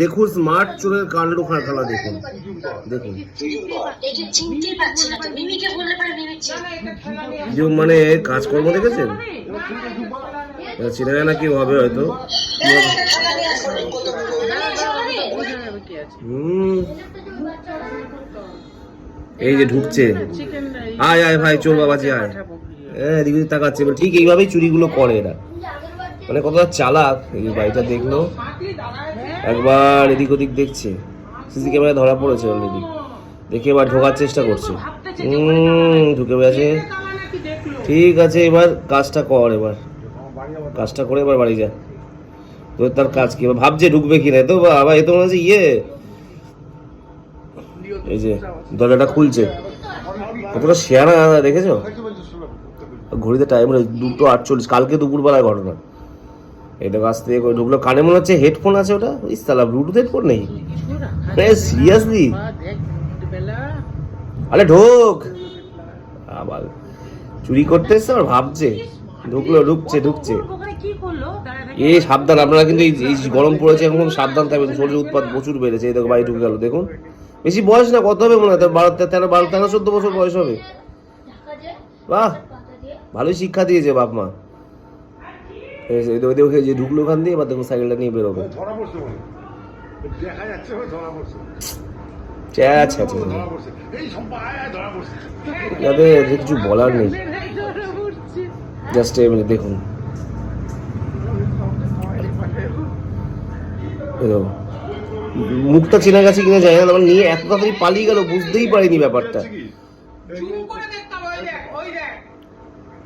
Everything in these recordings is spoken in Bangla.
দেখুন স্মার্ট চোরের কাণ্ড খেলা দেখুন। দেখুন। যে মানে কাজকর্ম দেখেছেন? এটা চেনা জানা কেউ হবে হয়তো। এই যে ঢুকছে। আয় আয় ভাই চল বাবাজি আয়। হ্যাঁ ওদিকে তাকাচ্ছে ঠিক এইভাবেই চুরিগুলো করে এরা। মানে কতটা চালাক এই বাড়িটা দেখল। একবার এদিক ওদিক দেখছে। সিসি ক্যামেরা ধরা পড়েছে অলরেডি দেখে এবার ঢোকার চেষ্টা করছে। ঢুকে গেছে। ঠিক আছে, এবার কাজটা কর এবার। কাজটা করে এবার বাড়ি যা। তো তার কাজ কি? ভাবছে ঢুকবে কিনা তো বাবা এ তো মনে হচ্ছে ইয়ে। এই যে, দরজাটা খুলছে। কতটা শেয়ারা, দেখেছ? ঘড়িতে টাইম দুটো আটচল্লিশ। কালকে দুপুরবেলার ঘটনা। এই আস্তে করে ঢুকলো। কানে মনে হচ্ছে হেডফোন আছে ওটা। ওই সালা ব্লুটুথ হেডফোন নেই। সিরিয়াসলি আরে ঢোক। আবার চুরি করতে এসছে আর ভাবছে। ঢুকলো, ঢুকছে ঢুকছে। এ সাবধান, আপনারা কিন্তু এই গরম পড়েছে, এখন সাবধান থাকবেন। শরীরের উৎপাদ প্রচুর বেড়েছে। এই দেখো, বাড়ি ঢুকে গেল, দেখুন। বেশি বয়স না, কত হবে মনে হয়? বারো, তেরো বারো, তেরো, চোদ্দ বছর বয়স হবে। বাহ! ভালোই শিক্ষা দিয়েছে বাপ মা। ওই দেখো যে ঢুকলো ওখান দিয়ে এবার দেখুন সাইকেলটা নিয়ে বেরোবে ধরা পড়ছে দেখা যাচ্ছে ধরা পড়ছে। আচ্ছা আচ্ছা ধরা যাদের কিছু বলার নেই। জাস্ট এমনি দেখুন। মুখটা চেনা গেছে কিনা যায় না আমার নিয়ে এত তাড়াতাড়ি পালিয়ে গেল বুঝতেই পারিনি ব্যাপারটা।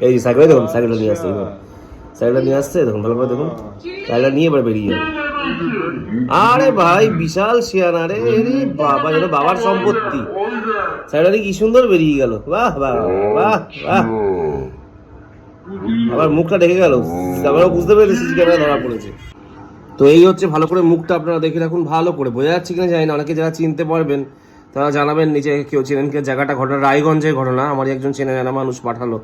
এই সাইকেলে দেখুন সাইকেলটা নিয়ে আসছে এইবার নিয়ে আসছে, দেখুন, ভালো করে দেখুন। সাইকেলটা নিয়ে এবার বেরিয়ে যাবে। আরে ভাই, বিশাল শেয়ানা রে বাবা, যেন বাবার সম্পত্তি। সাইকেলটা কি সুন্দর বেরিয়ে গেল। বাহ বাহ বাহ বাহ। আবার মুখটা দেখে গেল। তারপরে বুঝতে পেরেছি ক্যামেরা ধরা পড়েছে। তো এই হচ্ছে ভালো করে মুখটা আপনারা দেখে রাখুন, ভালো করে। বোঝা যাচ্ছে কিনা জানি না, অনেকে যারা চিনতে পারবেন, তারা জানাবেন, নিচে কেউ চেনেন কে জায়গাটা ঘটনা, রায়গঞ্জের ঘটনা। আমার একজন চেনে জানা মানুষ পাঠালো।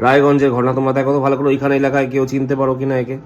রায়গঞ্জের ঘটনা তোমরা দেখো তো ভালো করে ওইখানে এলাকায় কেউ চিনতে পারো কিনা একে।